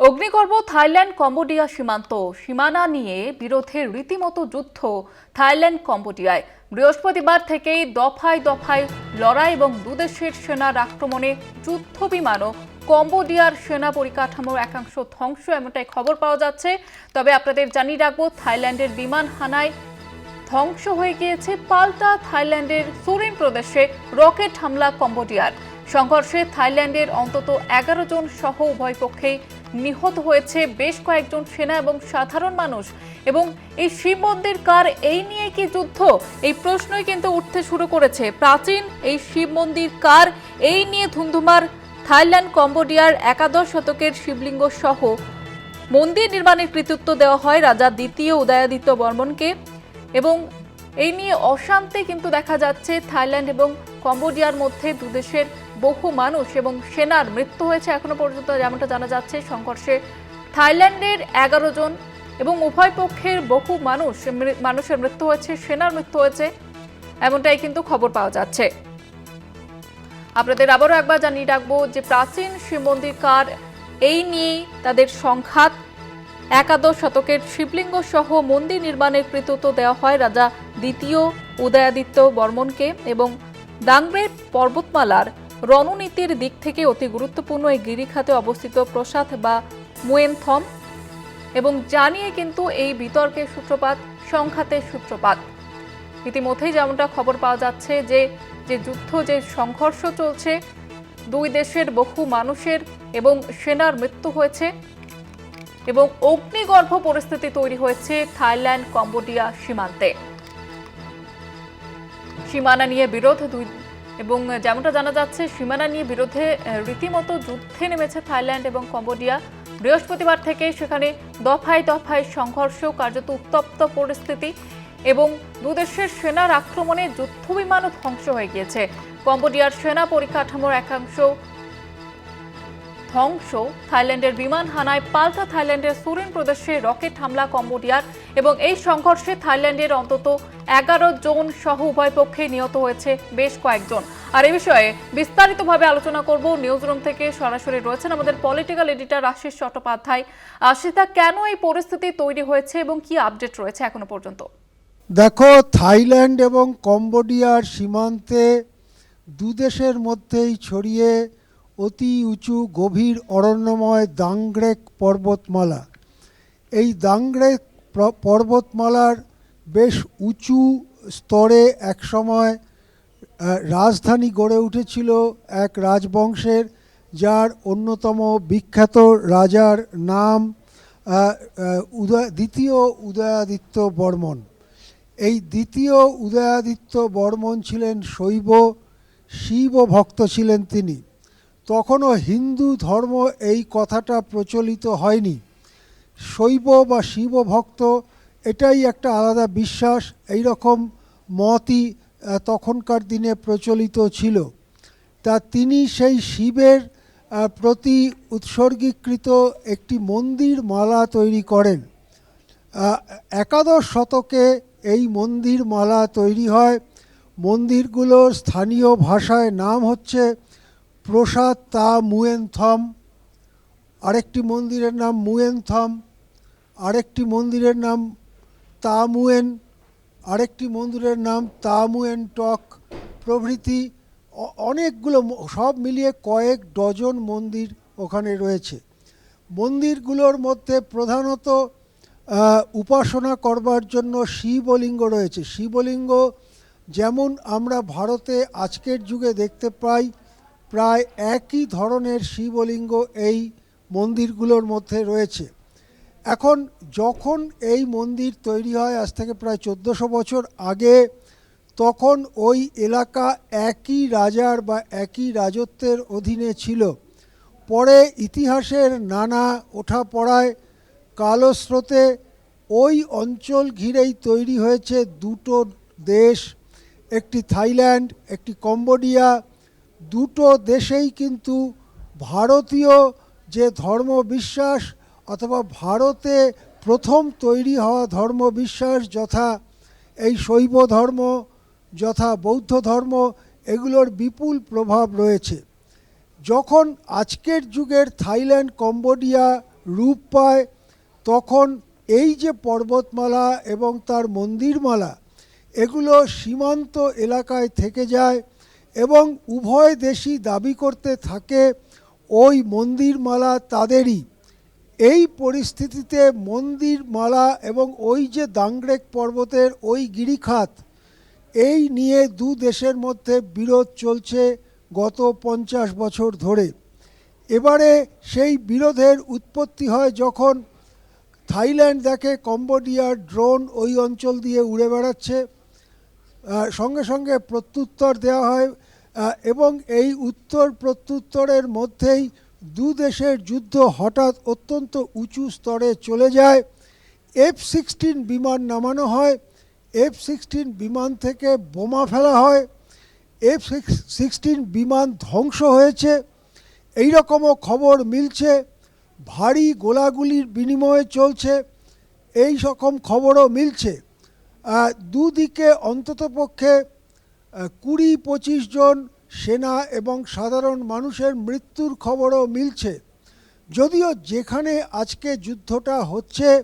অগ্নিগর্ভ Thailand Cambodia সীমান্ত সীমানা নিয়ে বিরোধের রীতিমতো যুদ্ধ থাইল্যান্ড কম্বোডিয়ায়। বৃহস্পতিবার থেকেই দফায় দফায় লড়াই এবং দুদেশের সেনার আক্রমণে যুদ্ধ বিমানও কম্বোডিয়ার সেনা পরিকাঠামোর একাংশ ধ্বংস এমনটাই খবর পাওয়া যাচ্ছে। তবে আপনাদের জানিয়ে রাখব, থাইল্যান্ডের বিমান হানায় ধ্বংস হয়ে গিয়েছে পাল্টা থাইল্যান্ডের সুরিন প্রদেশে রকেট হামলা কম্বোডিয়ার। সংঘর্ষে থাইল্যান্ডের অন্তত এগারো জন সহ উভয় পক্ষেই নিহত হয়েছে বেশ কয়েকজন সেনা এবং সাধারণ মানুষ। এবং এই শিব মন্দির কার এই নিয়ে কি যুদ্ধ? এই প্রশ্নই কিন্তু উঠতে শুরু করেছে। প্রাচীন এই শিব মন্দির কার এই নিয়ে ধুন্ধুমার থাইল্যান্ড, কম্বোডিয়ার একাদশ শতকের শিবলিঙ্গ সহ। মন্দির নির্মাণের কৃতিত্ব দেওয়া হয় রাজা দ্বিতীয় উদয়াদিত্য বর্মনকে। এবং এই নিয়ে অশান্তি কিন্তু দেখা যাচ্ছে থাইল্যান্ড এবং কম্বোডিয়ার মধ্যে দুদেশের বহু মানুষ এবং সেনার মৃত্যু হয়েছে এখনও পর্যন্ত, যেমনটা জানা যাচ্ছে, সংঘর্ষে থাইল্যান্ডের এগারো জন এবং উভয় পক্ষের বহু মানুষ মানুষের মৃত্যু হয়েছে, সেনার মৃত্যু হয়েছে, এমনটাই কিন্তু খবর পাওয়া যাচ্ছে। আপনাদের আবারও একবার জানিয়ে রাখব যে প্রাচীন শিব মন্দির কার এই নিয়েই তাদের সংঘাত। একাদশ শতকের শিবলিঙ্গ সহ মন্দির নির্মাণের কৃতিত্ব দেওয়া হয় রাজা দ্বিতীয় উদয়াদিত্য বর্মনকে এবং দাংগ্রে পর্বতমালার রণনীতির দিক থেকে অতি গুরুত্বপূর্ণ এই গিরিখাতে অবস্থিত প্রসাদ বা মুয়েনথম এবং জানিয়ে কিন্তু এই বিতর্কের সূত্রপাত, সংঘাতের সূত্রপাত। ইতিমধ্যেই যেমনটা খবর পাওয়া যাচ্ছে যে যে যুদ্ধ, যে সংঘর্ষ চলছে, দুই দেশের বহু মানুষের এবং সেনার মৃত্যু হয়েছে এবং অগ্নিগর্ভ পরিস্থিতি তৈরি হয়েছে থাইল্যান্ড, কম্বোডিয়া সীমান্তে। সীমানা নিয়ে বিরোধ দুই এবং যেমনটা জানা যাচ্ছে, সীমানা নিয়ে বিরোধে রীতিমতো যুদ্ধে নেমেছে থাইল্যান্ড এবং কম্বোডিয়া। বৃহস্পতিবার থেকে সেখানে দফায় দফায় সংঘর্ষ, কার্যত উত্তপ্ত পরিস্থিতি এবং দুদেশের সেনার আক্রমণে যুদ্ধ বিমানও ধ্বংস হয়ে গিয়েছে। কম্বোডিয়ার সেনা পরিকাঠামোর একাংশ ধ্বংস। থাইল্যান্ডের বিমান হানায় পাল্টা থাইল্যান্ডের সুরিন প্রদেশে রকেট হামলা কম্বোডিয়ার এবং এই সংঘর্ষে থাইল্যান্ডের অন্তত এগারো জন সহ উভয় পক্ষে নিহত হয়েছে বেশ কয়েকজন। আর এ বিষয়ে বিস্তারিতভাবে আলোচনা করব নিউজ রুম থেকে। সরাসরি রয়েছেন আমাদের পলিটিক্যাল এডিটর আশিস চট্টোপাধ্যায়। আশিতা কেন এই পরিস্থিতি তৈরি হয়েছে এবং কি আপডেট রয়েছে এখনও পর্যন্ত? দেখো, থাইল্যান্ড এবং কম্বোডিয়ার সীমান্তে দুদেশের মধ্যেই ছড়িয়ে অতি উঁচু গভীর অরণ্যময় দাংগ্রেক পর্বতমালা। এই দাংগ্রেক পর্বতমালার বেশ উঁচু স্তরে একসময় রাজধানী গড়ে উঠেছিল এক রাজবংশের, যার অন্যতম বিখ্যাত রাজার নাম উদয়, দ্বিতীয় উদয়াদিত্য বর্মন। এই দ্বিতীয় উদয়াদিত্য বর্মন ছিলেন শৈব শিব ভক্ত ছিলেন তিনি। তখনও হিন্দু ধর্ম এই কথাটা প্রচলিত হয়নি। শৈব বা শিব ভক্ত, এটাই একটা আলাদা বিশ্বাস এই রকম মতই তখনকার দিনে প্রচলিত ছিল। তা তিনি সেই শিবের প্রতি উৎসর্গীকৃত একটি মন্দির মালা তৈরি করেন। একাদশ শতকে এই মন্দির মালা তৈরি হয়। মন্দিরগুলোর স্থানীয় ভাষায় নাম হচ্ছে প্রসাদ তা মুয়েনথম, আরেকটি মন্দিরের নাম মুয়েনথম, আরেকটি মন্দিরের নাম তামুয়েন, আরেকটি মন্দিরের নাম তামুয়েন টক প্রভৃতি অনেকগুলো সব মিলিয়ে কয়েক ডজন মন্দির ওখানে রয়েছে। মন্দিরগুলোর মধ্যে প্রধানত উপাসনা করবার জন্য শিবলিঙ্গ রয়েছে। শিবলিঙ্গ যেমন আমরা ভারতে আজকের যুগে দেখতে পাই প্রায় একই ধরনের শিবলিঙ্গ এই মন্দিরগুলোর মধ্যে রয়েছে। এখন যখন এই মন্দির তৈরি হয়, আজ থেকে প্রায় চোদ্দোশো বছর আগে, তখন ওই এলাকা একই রাজার বা একই রাজত্বের অধীনে ছিল। পরে ইতিহাসের নানা ওঠা ওঠাপড়ায় কালস্রোতে ওই অঞ্চল ঘিরেই তৈরি হয়েছে দুটো দেশ, একটি থাইল্যান্ড, একটি কম্বোডিয়া দুটো দেশেই কিন্তু ভারতীয় যে ধর্মবিশ্বাস অথবা ভারতে প্রথম তৈরি হওয়া ধর্মবিশ্বাস যথা এই শৈব ধর্ম যথা বৌদ্ধ ধর্ম, এগুলোর বিপুল প্রভাব রয়েছে। যখন আজকের যুগের থাইল্যান্ড, কম্বোডিয়া রূপ পায়, তখন এই যে পর্বতমালা এবং তার মন্দিরমালা, এগুলো সীমান্ত এলাকায় থেকে যায়। এবং উভয় দেশই দাবি করতে থাকে, ওই মন্দিরমালা তাদেরই। এই পরিস্থিতিতে মন্দিরমালা এবং ওই যে দাংগ্রেক পর্বতের ওই গিরিখাত, এই নিয়ে দু দেশের মধ্যে বিরোধ চলছে গত পঞ্চাশ বছর ধরে। এবারে সেই বিরোধের উৎপত্তি হয় যখন থাইল্যান্ড দেখে কম্বোডিয়ার ড্রোন ওই অঞ্চল দিয়ে উড়ে বেড়াচ্ছে সঙ্গে সঙ্গে প্রত্যুত্তর দেওয়া হয়। এবং এই উত্তর প্রত্যুত্তরের মধ্যেই দু দেশের যুদ্ধ হঠাৎ অত্যন্ত উঁচু স্তরে চলে যায়। এফ সিক্সটিন বিমান নামানো হয়। এফ সিক্সটিন বিমান থেকে বোমা ফেলা হয়। এফ সিক্সটিন বিমান ধ্বংস হয়েছে। এই রকমও খবর মিলছে। ভারী গোলাগুলির বিনিময়ে চলছে। এই রকম খবরও মিলছে। দুদিকে অন্ততপক্ষে কুড়ি পঁচিশ জন সেনা এবং সাধারণ মানুষের মৃত্যুর খবরও মিলছে। যদিও যেখানে আজকে যুদ্ধটা হচ্ছে,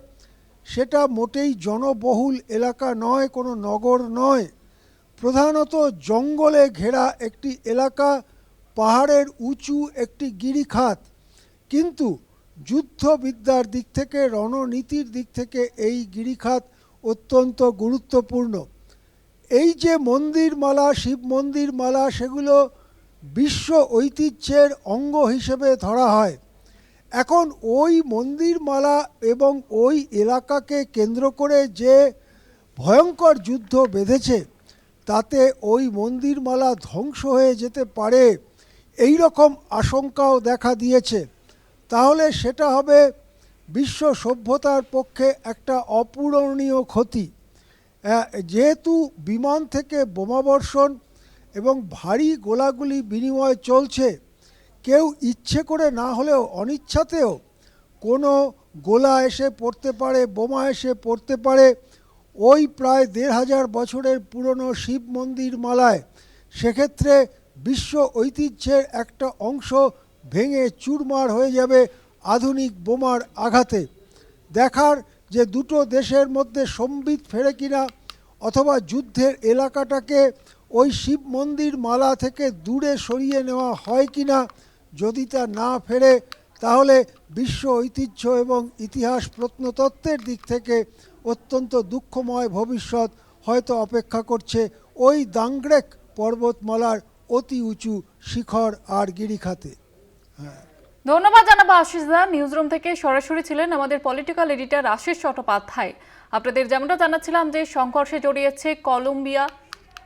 সেটা মোটেই জনবহুল এলাকা নয়, কোনো নগর নয়। প্রধানত জঙ্গলে ঘেরা একটি এলাকা, পাহাড়ের উঁচু একটি গিরিখাত। কিন্তু যুদ্ধবিদ্যার দিক থেকে, রণনীতির দিক থেকে এই গিরিখাত অত্যন্ত গুরুত্বপূর্ণ। এই যে মন্দিরমালা শিব মন্দিরমালা সেগুলো বিশ্ব ঐতিহ্যের অঙ্গ হিসেবে ধরা হয়। এখন ওই মন্দিরমালা এবং ওই এলাকাকে কেন্দ্র করে যে ভয়ঙ্কর যুদ্ধ বেঁধেছে, তাতে ওই মন্দিরমালা ধ্বংস হয়ে যেতে পারে এই রকম আশঙ্কাও দেখা দিয়েছে। তাহলে সেটা হবে বিশ্ব সভ্যতার পক্ষে একটা অপূরণীয় ক্ষতি। যেহেতু বিমান থেকে বোমাবর্ষণ এবং ভারী গোলাগুলি বিনিময় চলছে, কেউ ইচ্ছে করে না হলেও অনিচ্ছাতেও কোনো গোলা এসে পড়তে পারে, বোমা এসে পড়তে পারে। ওই প্রায় দেড় হাজার বছরের পুরনো শিব মন্দির মালায়। সেক্ষেত্রে বিশ্ব ঐতিহ্যের একটা অংশ ভেঙে চুরমার হয়ে যাবে আধুনিক বোমার আঘাতে। দেখার যে দুটো দেশের মধ্যে সম্বিত ফেরে কিনা অথবা যুদ্ধের এলাকাটাকে ওই শিব মন্দির মালা থেকে দূরে সরিয়ে নেওয়া হয় কিনা যদি তা না ফেরে, তাহলে বিশ্ব ঐতিহ্য এবং ইতিহাস প্রত্নতত্ত্বের দিক থেকে অত্যন্ত দুঃখময় ভবিষ্যৎ হয়তো অপেক্ষা করছে ওই দাংগ্রেক পর্বতমালার অতি উঁচু শিখর আর গিরিখাতে। ধন্যবাদ জানাব আশিস দা নিউজ রুম থেকে সরাসরি ছিলেন আমাদের পলিটিক্যাল এডিটর আশিস চট্টোপাধ্যায়। আপনাদের যেমনটা জানাচ্ছিলাম যে সংঘর্ষে জড়িয়েছে কলম্বিয়া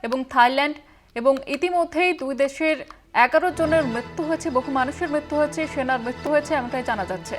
এবং থাইল্যান্ড এবং ইতিমধ্যেই দুই দেশের এগারো জনের মৃত্যু হয়েছে, বহু মানুষের মৃত্যু হয়েছে, সেনার মৃত্যু হয়েছে, এমনটাই জানা যাচ্ছে।